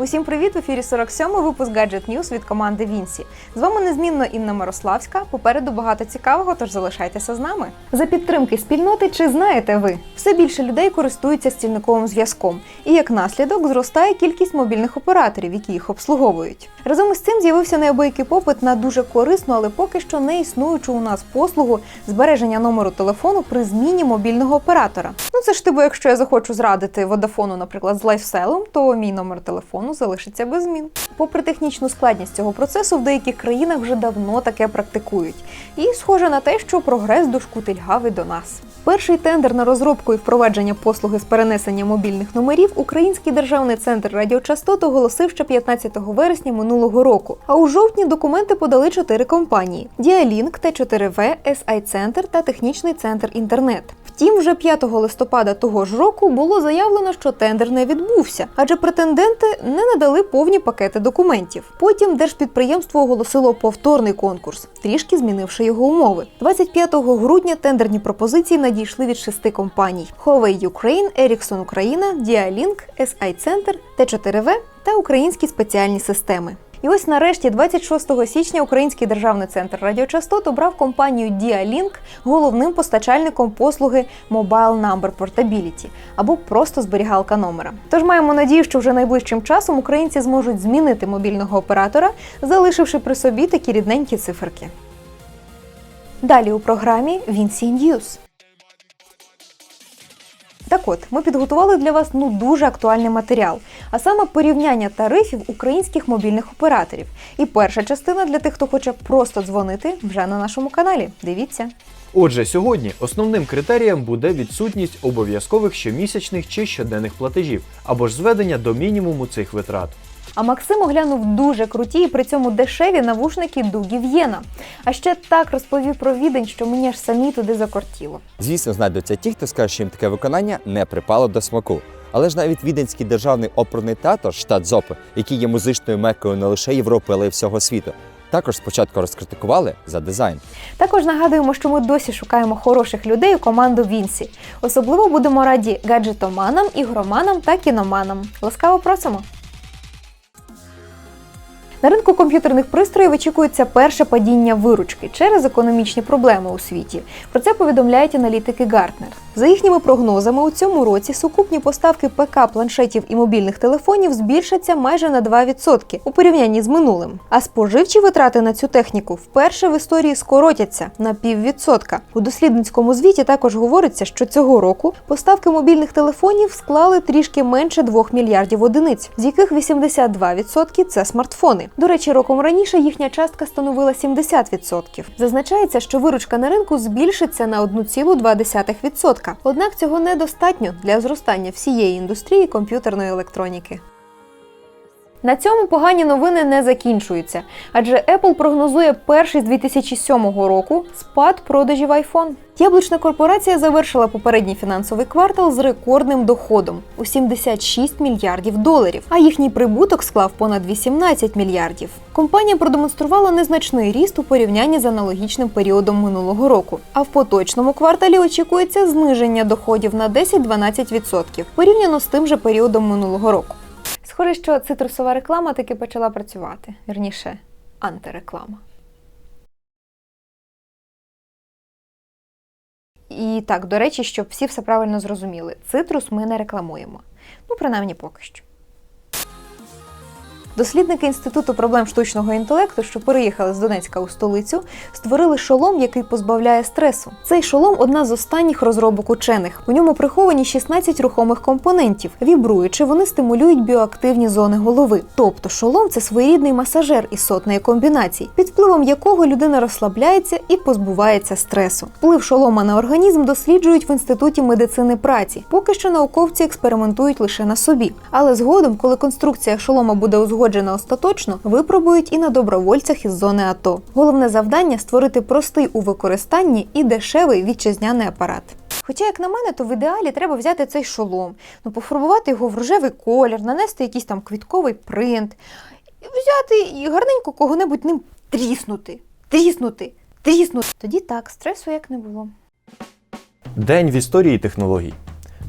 Усім привіт! В ефірі 47-й випуск Gadget News від команди Вінсі. З вами незмінно Інна Мирославська. Попереду багато цікавого, тож залишайтеся з нами. За підтримки спільноти, чи знаєте ви? Все більше людей користуються стільниковим зв'язком, і як наслідок зростає кількість мобільних операторів, які їх обслуговують. Разом із цим з'явився неабиякий попит на дуже корисну, але поки що не існуючу у нас послугу збереження номеру телефону при зміні мобільного оператора. Ну це ж типу, якщо я захочу зрадити водафону, наприклад, з лайфселом, то мій номер телефону залишиться без змін. Попри технічну складність цього процесу, в деяких країнах вже давно таке практикують. І схоже на те, що прогрес дошкутильгавий до нас. Перший тендер на розробку і впровадження послуги з перенесення мобільних номерів Український державний центр радіочастот оголосив ще 15 вересня минулого року. А у жовтні документи подали чотири компанії: Діалінк, Т4В, SI Центр та Технічний центр Інтернет. Втім, вже 5 листопада того ж року було заявлено, що тендер не відбувся, адже претенденти не надали повні пакети документів. Потім держпідприємство оголосило повторний конкурс, трішки змінивши його умови. 25 грудня тендерні пропозиції надійшли від шести компаній: Huawei Ukraine, Ericsson Україна, Dialink, SI Центр, Т4В та українські спеціальні системи. І ось нарешті, 26 січня, Український державний центр радіочастот обрав компанію Dialink головним постачальником послуги Mobile Number Portability або просто зберігалка номера. Тож маємо надію, що вже найближчим часом українці зможуть змінити мобільного оператора, залишивши при собі такі рідненькі циферки. Далі у програмі Vinci News. Так от, ми підготували для вас ну дуже актуальний матеріал, а саме порівняння тарифів українських мобільних операторів. І перша частина для тих, хто хоче просто дзвонити, вже на нашому каналі. Дивіться. Отже, сьогодні основним критерієм буде відсутність обов'язкових щомісячних чи щоденних платежів або ж зведення до мінімуму цих витрат. А Максим оглянув дуже круті і при цьому дешеві навушники Дугі В'єна. А ще так розповів про відень, що мені аж самі туди закортіло. Звісно, знайдуться ті, хто скаже, що їм таке виконання не припало до смаку. Але ж навіть Віденський державний оперний театр, штат Зопи, який є музичною мекою не лише Європи, але й всього світу, також спочатку розкритикували за дизайн. Також нагадуємо, що ми досі шукаємо хороших людей у команду Вінсі. Особливо будемо раді гаджетоманам, ігроманам та кіноманам. Ласкаво просимо! На ринку комп'ютерних пристроїв очікується перше падіння виручки через економічні проблеми у світі. Про це повідомляють аналітики Гартнер. За їхніми прогнозами, у цьому році сукупні поставки ПК, планшетів і мобільних телефонів збільшаться майже на 2% у порівнянні з минулим. А споживчі витрати на цю техніку вперше в історії скоротяться на піввідсотка. У дослідницькому звіті також говориться, що цього року поставки мобільних телефонів склали трішки менше 2 мільярдів одиниць, з яких 82% – це смартфони. До речі, роком раніше їхня частка становила 70%. Зазначається, що виручка на ринку збільшиться на 1,2%. Однак цього недостатньо для зростання всієї індустрії комп'ютерної електроніки. На цьому погані новини не закінчуються, адже Apple прогнозує перший з 2007 року спад продажів iPhone. Яблучна корпорація завершила попередній фінансовий квартал з рекордним доходом у 76 мільярдів доларів, а їхній прибуток склав понад 18 мільярдів. Компанія продемонструвала незначний ріст у порівнянні з аналогічним періодом минулого року. А в поточному кварталі очікується зниження доходів на 10-12% порівняно з тим же періодом минулого року. Схоже, що цитрусова реклама таки почала працювати. Вірніше, антиреклама. І так, до речі, щоб всі все правильно зрозуміли, цитрус ми не рекламуємо. Ну, принаймні поки що. Дослідники Інституту проблем штучного інтелекту, що переїхали з Донецька у столицю, створили шолом, який позбавляє стресу. Цей шолом одна з останніх розробок учених. У ньому приховані 16 рухомих компонентів. Вібруючи, вони стимулюють біоактивні зони голови. Тобто шолом це своєрідний масажер із сотної комбінацій, під впливом якого людина розслабляється і позбувається стресу. Вплив шолома на організм досліджують в інституті медицини праці. Поки що науковці експериментують лише на собі. Але згодом, коли конструкція шолома буде узгоджена остаточно, випробують і на добровольцях із зони АТО. Головне завдання створити простий у використанні і дешевий вітчизняний апарат. Хоча, як на мене, то в ідеалі треба взяти цей шолом, ну пофарбувати його в рожевий колір, нанести якийсь там квітковий принт, взяти і гарненько кого-небудь ним тріснути, тріснути, тріснути. Тоді так, стресу як не було. День в історії технологій.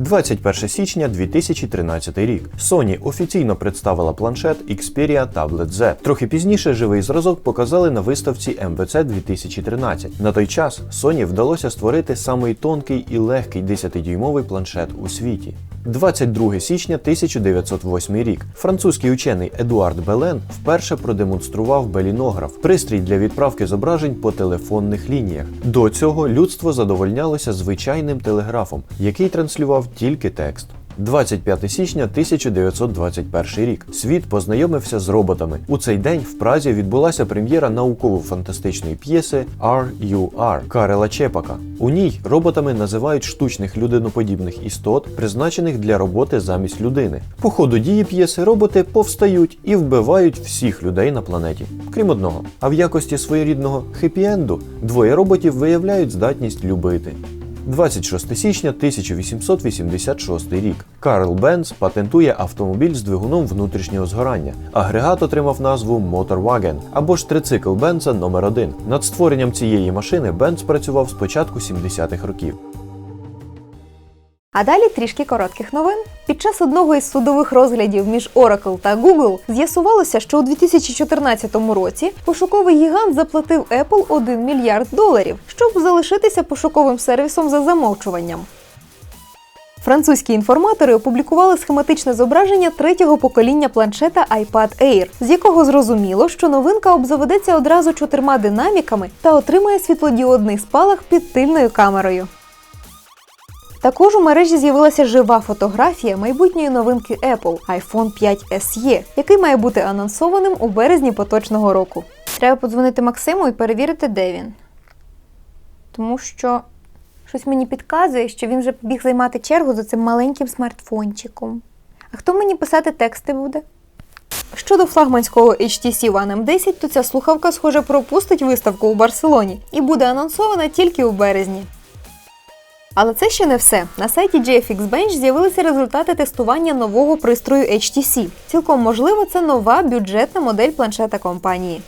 21 січня 2013 рік. Sony офіційно представила планшет Xperia Tablet Z. Трохи пізніше живий зразок показали на виставці MWC 2013. На той час Sony вдалося створити самий тонкий і легкий 10-дюймовий планшет у світі. 22 січня 1908 рік. Французький учений Едуард Белен вперше продемонстрував белінограф пристрій для відправки зображень по телефонних лініях. До цього людство задовольнялося звичайним телеграфом, який транслював тільки текст. 25 січня 1921 рік. Світ познайомився з роботами. У цей день в Празі відбулася прем'єра науково-фантастичної п'єси R.U.R. Карела Чепака. У ній роботами називають штучних людиноподібних істот, призначених для роботи замість людини. По ходу дії п'єси роботи повстають і вбивають всіх людей на планеті, крім одного. А в якості своєрідного хеппі-енду двоє роботів виявляють здатність любити. 26 січня 1886 рік. Карл Бенц патентує автомобіль з двигуном внутрішнього згорання. Агрегат отримав назву Motorwagen або ж трицикл Бенца номер 1 Над створенням цієї машини Бенц працював з початку 70-х років. А далі трішки коротких новин. Під час одного із судових розглядів між Oracle та Google з'ясувалося, що у 2014 році пошуковий гігант заплатив Apple 1 мільярд доларів, щоб залишитися пошуковим сервісом за замовчуванням. Французькі інформатори опублікували схематичне зображення третього покоління планшета iPad Air, з якого зрозуміло, що новинка обзаведеться одразу чотирма динаміками та отримає світлодіодний спалах під тильною камерою. Також у мережі з'явилася жива фотографія майбутньої новинки Apple iPhone 5 SE, який має бути анонсованим у березні поточного року. Треба подзвонити Максиму і перевірити, де він. Тому що щось мені підказує, що він вже побіг займати чергу за цим маленьким смартфончиком. А хто мені писати тексти буде? Щодо флагманського HTC One M10, то ця слухавка, схоже, пропустить виставку у Барселоні і буде анонсована тільки у березні. Але це ще не все. На сайті GFX Bench з'явилися результати тестування нового пристрою HTC. Цілком можливо, це нова бюджетна модель планшета компанії.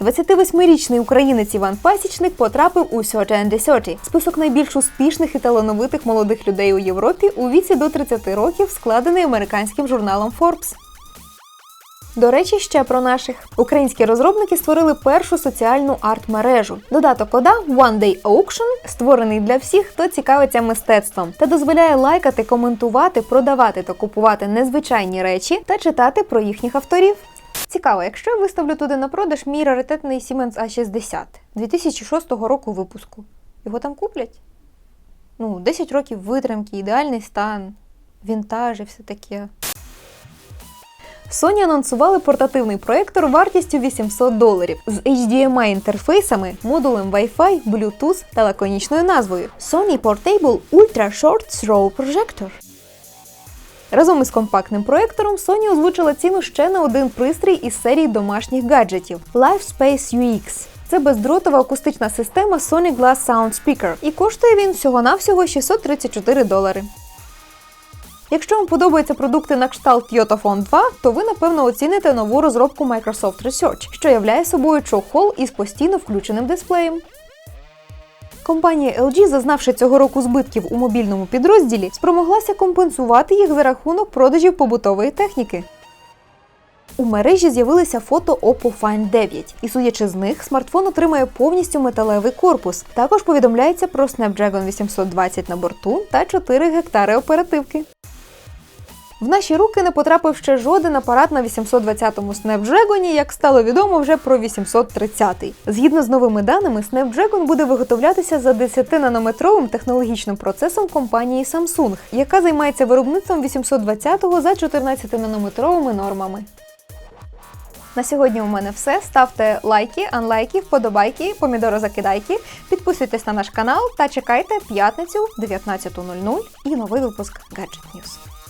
28-річний українець Іван Пасічник потрапив у Search and список найбільш успішних і талановитих молодих людей у Європі у віці до 30 років, складений американським журналом Forbes. До речі, ще про наших українські розробники створили першу соціальну арт-мережу. Додаток кода One Day Auction створений для всіх, хто цікавиться мистецтвом та дозволяє лайкати, коментувати, продавати та купувати незвичайні речі та читати про їхніх авторів. Цікаво, якщо я виставлю туди на продаж мій раритетний Siemens A60 2006 року випуску, його там куплять? Ну, 10 років витримки, ідеальний стан, вінтаж і все таке. Sony анонсували портативний проєктор вартістю 800 доларів з HDMI інтерфейсами, модулем Wi-Fi, Bluetooth та лаконічною назвою Sony Portable Ultra Short Throw Projector. Разом із компактним проєктором Sony озвучила ціну ще на один пристрій із серії домашніх гаджетів LifeSpace UX. Це бездротова акустична система Sony Glass Sound Speaker, і коштує він всього-навсього 634 долари. Якщо вам подобаються продукти на кшталт Yotophone 2, то ви напевно оціните нову розробку Microsoft Research, що являє собою чохол із постійно включеним дисплеєм. Компанія LG, зазнавши цього року збитків у мобільному підрозділі, спромоглася компенсувати їх за рахунок продажів побутової техніки. У мережі з'явилися фото Oppo Find 9, і судячи з них, смартфон отримає повністю металевий корпус. Також повідомляється про Snapdragon 820 на борту та 4 гектари оперативки. В наші руки не потрапив ще жоден апарат на 820-му Snapdragon, як стало відомо вже про 830-й. Згідно з новими даними, Snapdragon буде виготовлятися за 10-нанометровим технологічним процесом компанії Samsung, яка займається виробництвом 820-го за 14-нанометровими нормами. На сьогодні у мене все. Ставте лайки, анлайки, вподобайки, помідорозакидайки, підписуйтесь на наш канал та чекайте п'ятницю 19.00 і новий випуск Gadget News.